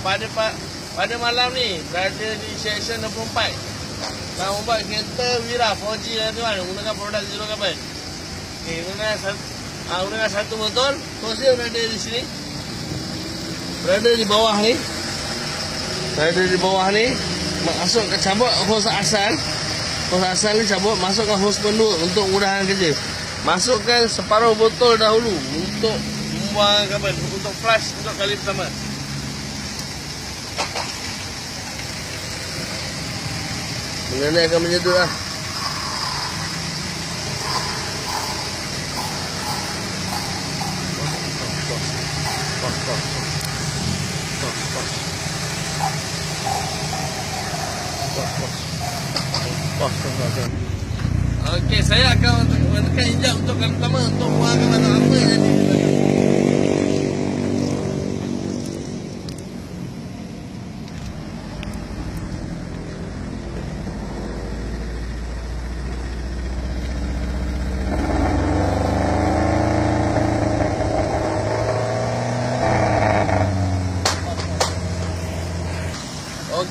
pada pa, pada malam ni berada di section 64. Nak membuat kereta Wira 4G lah tuan menggunakan produk Zero Carbon. Okey, gunakan satu, ah, gunakan satu motor. Dia berada di sini. Berada di bawah ni. Berada di bawah ni. Masuk ke cabut hose asal. Hose asal ni cabut masukkan hose pendua untuk mudahkan kerja. Masukkan separuh botol dahulu untuk membuang kabel untuk flush untuk kali pertama. Akan menyedut lah. Okey, saya akan menekan injak untuk kali pertama untuk buangkan banyak apa yang jadi di belakang.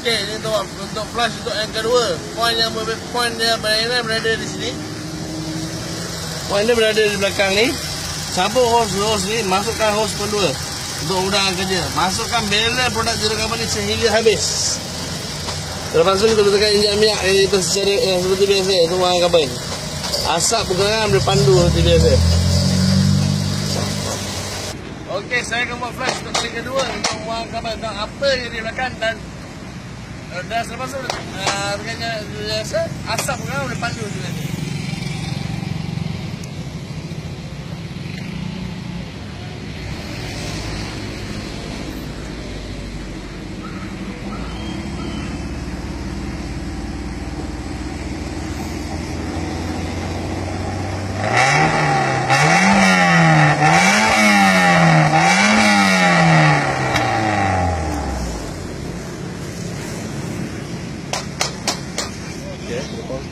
Okey, ini untuk untuk flash untuk yang kedua. Poin yang ber- poin dia berada berada di sini. Poin dia berada di belakang ni. Cabut hose hose ni, masukkan hose kedua untuk mudahkan kerja. Masukkan barrel produk carbon ni sehingga habis. Lepas tu kita tekan injak minyak yang itu secara yang seperti biasa itu buang carbon. Asap pergelangan boleh pandu seperti biasa. Okey, saya akan buat flash untuk kali kedua untuk buang carbon dan apa yang di belakang dan dah selepas tu uh, Dengan biasa Asap kan boleh pandu juga ni Okay, lepas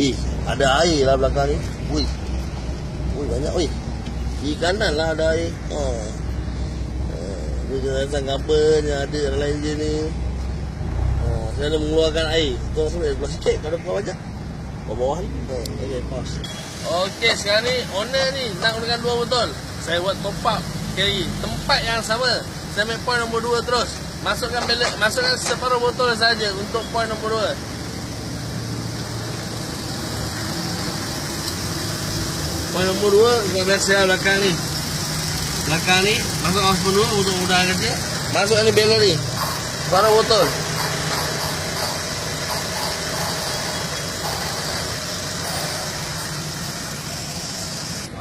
Eh, ada air lah belakang ni. Wih. Wih, banyak wih. Di kanan lah ada air. Oh. Oh, dia jelasan kabel yang ada dalam enjin ni. Oh, saya ada mengeluarkan air. Tuan sampai belah sikit pada bawah wajah. Bawah bawah ni. Oh, okay, pause. Okey, sekarang ni owner ni nak gunakan dua botol. Saya buat top up carry. Tempat yang sama. Saya ambil point nombor dua terus. Masukkan balance, masukkan separuh botol saja untuk point nombor dua. Poin nombor dua Kita biasa belakang ni Belakang ni Masuk nombor dua Untuk mudah kerja Masukkan ni belon ni Separuh botol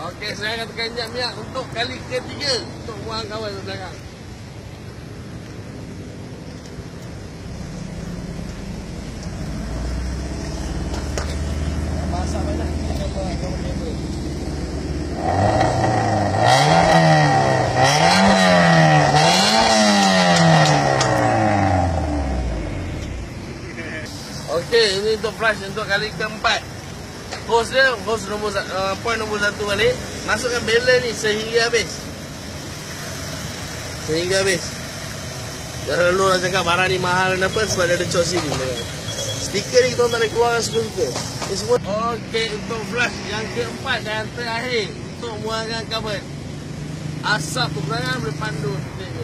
Okey, saya akan tekan minyak untuk kali ketiga untuk buang kawan belakang. Masak banyak kita buang kawan dia. Okey, ini untuk flash untuk kali keempat. Hose dia, hose nombor uh, point nombor satu balik. Masukkan balance ni sehingga habis. Sehingga habis. Jangan lalu orang cakap barang ni mahal kenapa? Sebab dia ada cok sini. Stiker ni kita tak boleh keluarkan suka-suka. Okey, untuk flash yang keempat dan terakhir. Untuk buangkan kabel. Asap pergelangan boleh pandu. itu.